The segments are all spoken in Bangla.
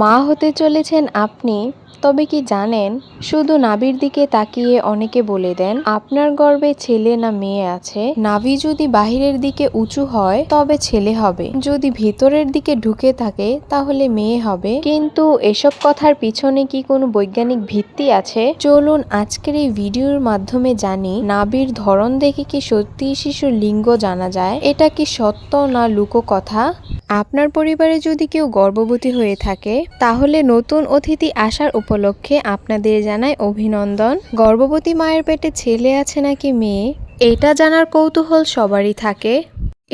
মা হতে চলেছেন আপনি, তবে কি জানেন? শুধু নাভির দিকে তাকিয়ে অনেকে বলে দেন, আপনার গর্ভে ছেলে না মেয়ে আছে। নাভি যদি বাহিরের দিকে উঁচু হয়, তবে ছেলে হবে। যদি ভেতরের দিকে ঢুকে থাকে, তাহলে মেয়ে হবে। কিন্তু এসব কথার পিছনে কি কোনো বৈজ্ঞানিক ভিত্তি আছে? চলুন আজকের এই ভিডিওর মাধ্যমে জানি, নাভির ধরন দেখে কি সত্যি শিশুর লিঙ্গ জানা যায়? এটা কি সত্য না লুকো কথা? আপনার পরিবারে যদি কেউ গর্ভবতী হয়ে থাকে, তাহলে নতুন অতিথি আসার উপলক্ষে আপনাদের জানায় অভিনন্দন। গর্ভবতী মায়ের পেটে ছেলে আছে নাকি মেয়ে? এটা জানার কৌতূহল সবারই থাকে।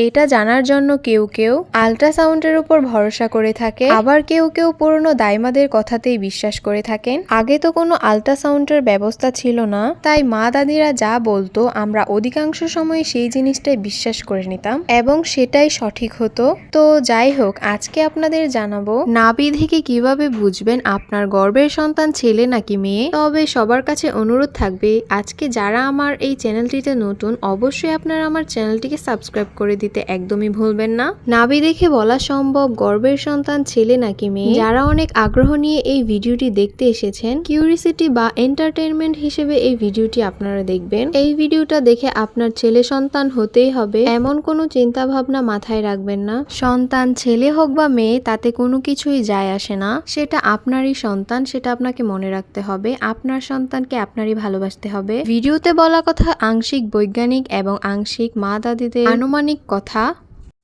এটা জানার জন্য কেউ কেউ আল্ট্রাসাউন্ডের উপর ভরসা করে থাকে, আবার কেউ কেউ পুরনো দাইমাদের কথাতেই বিশ্বাস করে থাকেন। আগে তো কোনো আল্ট্রাসাউন্ডের ব্যবস্থা ছিল না, তাই মা দাদিরা যা বলতো আমরা অধিকাংশ সময় সেই জিনিসটাই বিশ্বাস করে নিতাম এবং সেটাই সঠিক হতো। তো যাই হোক, আজকে আপনাদের জানাব নাভি থেকে কীভাবে বুঝবেন আপনার গর্বের সন্তান ছেলে নাকি মেয়ে? তবে সবার কাছে অনুরোধ থাকবে, আজকে যারা আমার এই চ্যানেলটিতে নতুন, অবশ্যই আপনারা আমার চ্যানেলটিকে সাবস্ক্রাইব করে দিতে একদমই ভুলবেন না। নাভি দেখে বলা সম্ভব গর্বের সন্তান ছেলে নাকি মেয়ে? যারা অনেক আগ্রহ নিয়ে এই ভিডিওটি দেখতে এসেছেন কিউরিসিটি বা এন্টারটেনমেন্ট হিসেবে এই ভিডিওটি আপনারা দেখবেন। এই ভিডিওটা দেখে আপনার ছেলে সন্তান হতেই হবে, এমন কোনো চিন্তা ভাবনা মাথায় রাখবেন না। সন্তান ছেলে হোক বা মেয়ে, তাতে কোনো কিছুই যায় আসে না। সেটা আপনারই সন্তান, সেটা আপনাকে মনে রাখতে হবে। আপনার সন্তানকে আপনারই ভালোবাসতে হবে। ভিডিওতে বলা কথা আংশিক বৈজ্ঞানিক এবং আংশিক মা দাদিদের আনুমানিক কথা কথা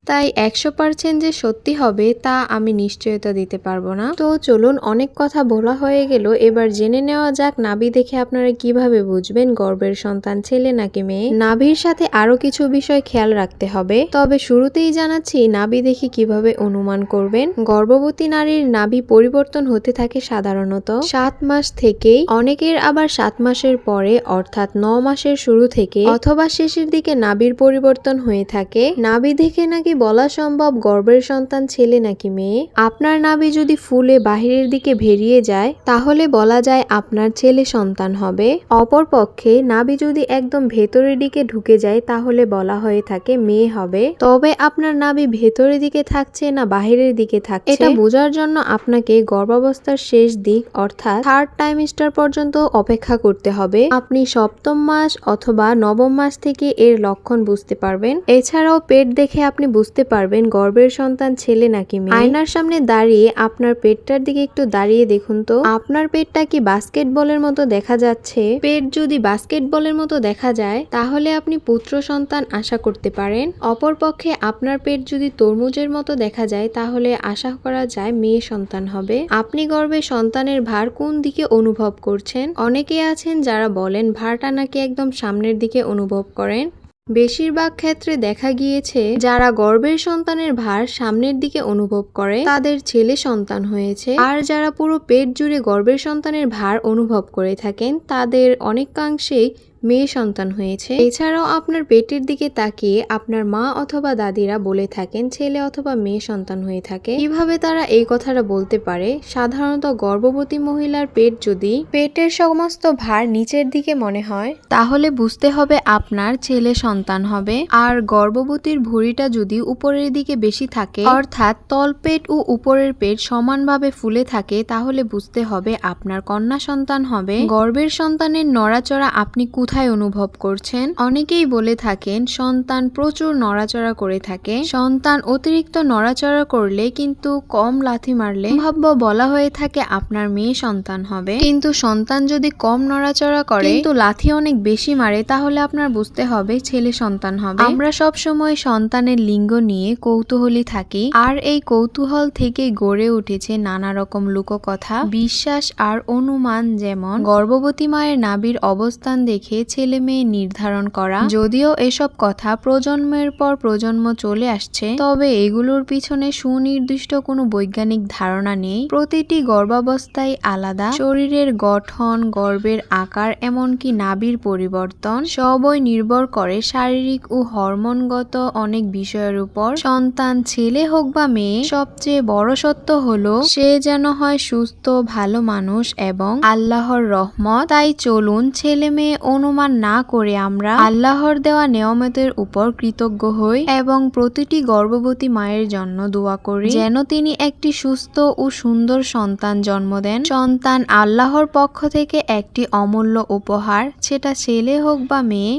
তাই একশো পার্সেন্ট যে সত্যি হবে তা আমি নিশ্চয়তা দিতে পারব না। তো চলুন অনেক কথা বলা হয়ে গেল, এবার জেনে নেওয়া যাক নাভি দেখে আপনারা কীভাবে বুঝবেন গর্বের সন্তান ছেলে নাকি মেয়ে? নাভির সাথে আরও কিছু বিষয় খেয়াল রাখতে হবে। তবে শুরুতেই জানাচ্ছি নাভি দেখে কীভাবে অনুমান করবেন। গর্ভবতী নারীর নাভি পরিবর্তন হতে থাকে সাধারণত সাত মাস থেকেই, অনেকের আবার সাত মাসের পরে অর্থাৎ ন মাসের শুরু থেকে অথবা শেষের দিকে নাভির পরিবর্তন হয়ে থাকে। নাভি দেখে নাকি বলা সম্ভব গর্বের সন্তান ছেলে নাকি মেয়ে? আপনার নাভি যদি ফুলে বাহিরের দিকে ভেরিয়ে যায়, তাহলে বলা যায় আপনার ছেলে সন্তান হবে। অপরপক্ষে, নাভি যদি একদম ভেতরের দিকে ঢুকে যায়, তাহলে বলা হয়ে থাকে মেয়ে হবে। তবে আপনার নাভি ভেতরের দিকে থাকছে না বাহিরের দিকে থাকছে? এটা বোঝার জন্য আপনাকে গর্ভাবস্থার শেষ দিক, অর্থাৎ থার্ড টাইমিস্টার পর্যন্ত অপেক্ষা করতে হবে। আপনি সপ্তম মাস অথবা নবম মাস থেকে এর লক্ষণ বুঝতে পারবেন। এছাড়াও পেট দেখে আপনি বুঝতে পারবেন গর্ভের সন্তান ছেলে নাকি মেয়ে। আয়নার সামনে দাঁড়িয়ে আপনার পেটটার দিকে একটু দাঁড়িয়ে দেখুন তো। আপনার পেটটা কি বাস্কেটবলের মতো দেখা যাচ্ছে? পেট যদি বাস্কেটবলের মতো দেখা যায়, তাহলে আপনি পুত্র সন্তান আশা করতে পারেন। অপরপক্ষে আপনার পেট যদি তরমুজের মতো দেখা যায়, তাহলে আশা করা যায় মেয়ে সন্তান হবে। আপনি গর্ভে সন্তানের ভার কোন দিকে অনুভব করছেন? অনেকে আছেন যারা বলেন, ভারটা নাকি একদম সামনের দিকে অনুভব করেন। বেশিরভাগ ক্ষেত্রে দেখা গিয়েছে, যারা গর্বের সন্তানের ভার সামনের দিকে অনুভব করে, তাদের ছেলে সন্তান হয়েছে। আর যারা পুরো পেট জুড়ে গর্বের সন্তানের ভার অনুভব করে থাকেন, তাদের অনেকাংশেই মেয়ে সন্তান হয়েছে। এছাড়াও আপনার পেটের দিকে তাকিয়ে আপনার মা অথবা দাদিরা বলে থাকেন, ছেলে অথবা মেয়ে সন্তান হয়ে থাকে। কীভাবে তারা এই কথাটা বলতে পারে? সাধারণত গর্ভবতী মহিলার পেট যদি পেটের সমস্ত ভার নিচের দিকে মনে হয়, তাহলে বুঝতে হবে আপনার ছেলে সন্তান হবে। আর গর্ভবতীর ভুঁড়িটা যদি উপরের দিকে বেশি থাকে, অর্থাৎ তলপেট ও উপরের পেট সমানভাবে ফুলে থাকে, তাহলে বুঝতে হবে আপনার কন্যা সন্তান হবে। গর্ভের সন্তানের নড়াচড়া আপনি কোথায় অনুভব করছেন? অনেকেই বলে থাকেন সন্তান প্রচুর নড়াচড়া করে থাকে। সন্তান অতিরিক্ত নড়াচড়া করলে কিন্তু কম লাথি মারলে সম্ভাব্য বলা হয়ে থাকে আপনার মেয়ে সন্তান হবে। কিন্তু সন্তান যদি কম নড়াচড়া করে কিন্তু লাথি অনেক বেশি মারে তাহলে আপনার বুঝতে হবে ছেলে সন্তান হবে। আমরা সব সময় সন্তানের লিঙ্গ নিয়ে কৌতূহলী থাকি। আর এই কৌতূহল থেকে গড়ে উঠেছে নানা রকম লোককথা বিশ্বাস আর অনুমান যেমন গর্ভবতী মায়ের নাভির অবস্থান দেখে ছেলে মেয়ে নির্ধারণ করা। যদিও এসব কথা প্রজন্মের পর প্রজন্ম চলে আসছে, তবে এগুলোর পিছনে সুনির্দিষ্ট কোনো বৈজ্ঞানিক ধারণা নেই। প্রতিটি গর্ভাবস্থায় আলাদা। শরীরের গঠন, গর্ভের আকার, এমনকি নাভির পরিবর্তন সবই নির্ভর করে শারীরিক ও হরমোনগত অনেক বিষয়ের উপর। সন্তান ছেলে হোক বা মেয়ে, সবচেয়ে বড় সত্য হলো সে যেন হয় সুস্থ, ভালো মানুষ এবং আল্লাহর রহমত। তাই চলুন ছেলে মেয়ে অনু অনুমান না করে আমরা আল্লাহর দেওয়া নিয়মতের উপর কৃতজ্ঞ হই এবং প্রতিটি গর্ভবতী মায়ের জন্য দোয়া করি, যেন তিনি একটি সুস্থ ও সুন্দর সন্তান জন্ম দেন। সন্তান আল্লাহর পক্ষ থেকে একটি অমূল্য উপহার, সেটা ছেলে হোক বা মেয়ে